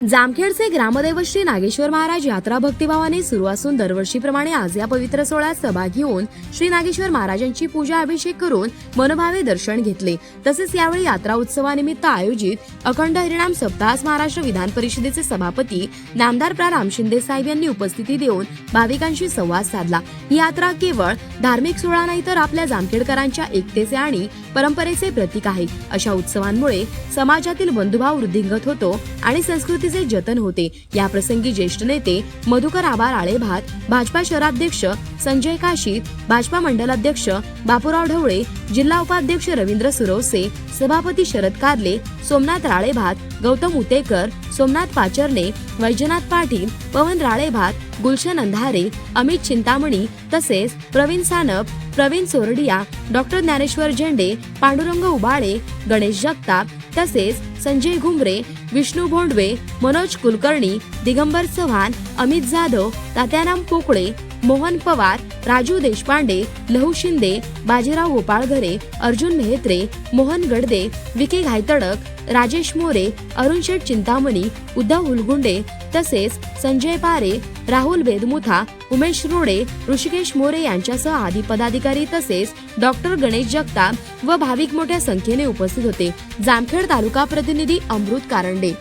जामखेडचे ग्रामदैवत श्री नागेश्वर महाराज यात्रा भक्तिभावाने सुरू असून दरवर्षीप्रमाणे आज या पवित्र सोहळ्यात सहभाग घेऊन श्री नागेश्वर महाराजांची पूजा अभिषेक करून मनोभावे दर्शन घेतले. तसेच यावेळी यात्रा उत्सवानिमित्त आयोजित अखंड हरिणाम सप्ताहास महाराष्ट्र विधान परिषदेचे सभापती नामदार प्रा राम शिंदे साहेब यांनी उपस्थिती देऊन भाविकांशी संवाद साधला. ही यात्रा केवळ धार्मिक सोहळा नाही तर आपल्या जामखेडकरांच्या एकतेचे आणि परंपरेचे प्रतीक आहे. अशा उत्सवांमुळे समाजातील बंधुभाव वृद्धिंगत होतो आणि संस्कृती संस्कृतीचे जतन होते या प्रसंगी ज्येष्ठ नेते मधुकर आबार आळेभात भाजपा शहराध्यक्ष संजय काशीत भाजपा मंडलाध्यक्ष बापूराव ढवळे जिल्हा उपाध्यक्ष रवींद्र सुरवसे सभापती शरद कारले सोमनाथ राळेभात गौतम उतेकर सोमनाथ पाचरणे वैजनाथ पाटील पवन राळेभात गुलशन अंधारे अमित चिंतामणी तसेच प्रवीण सानप प्रवीण सोरडिया डॉक्टर ज्ञानेश्वर झेंडे पांडुरंग उबाळे गणेश जगताप तसेच संजय घुमरे विष्णू भोंडवे मनोज कुलकर्णी दिगंबर चव्हाण अमित जाधव तात्याराम पोकळे मोहन पवार राजू देशपांडे लहू शिंदे बाजीराव गोपाळघरे अर्जुन मेहत्रे मोहन गडदे विके घायतडक राजेश मोरे अरुण शेठ चिंतामणी उद्धव हुलगुंडे तसेच संजय पारे राहुल बेदमुथा उमेश रोडे ऋषिकेश मोरे यांच्यासह आदी पदाधिकारी तसेच डॉक्टर गणेश जगताप व भाविक मोठ्या संख्येने उपस्थित होते. जामखेड तालुका प्रतिनिधी अमृत कारंडे.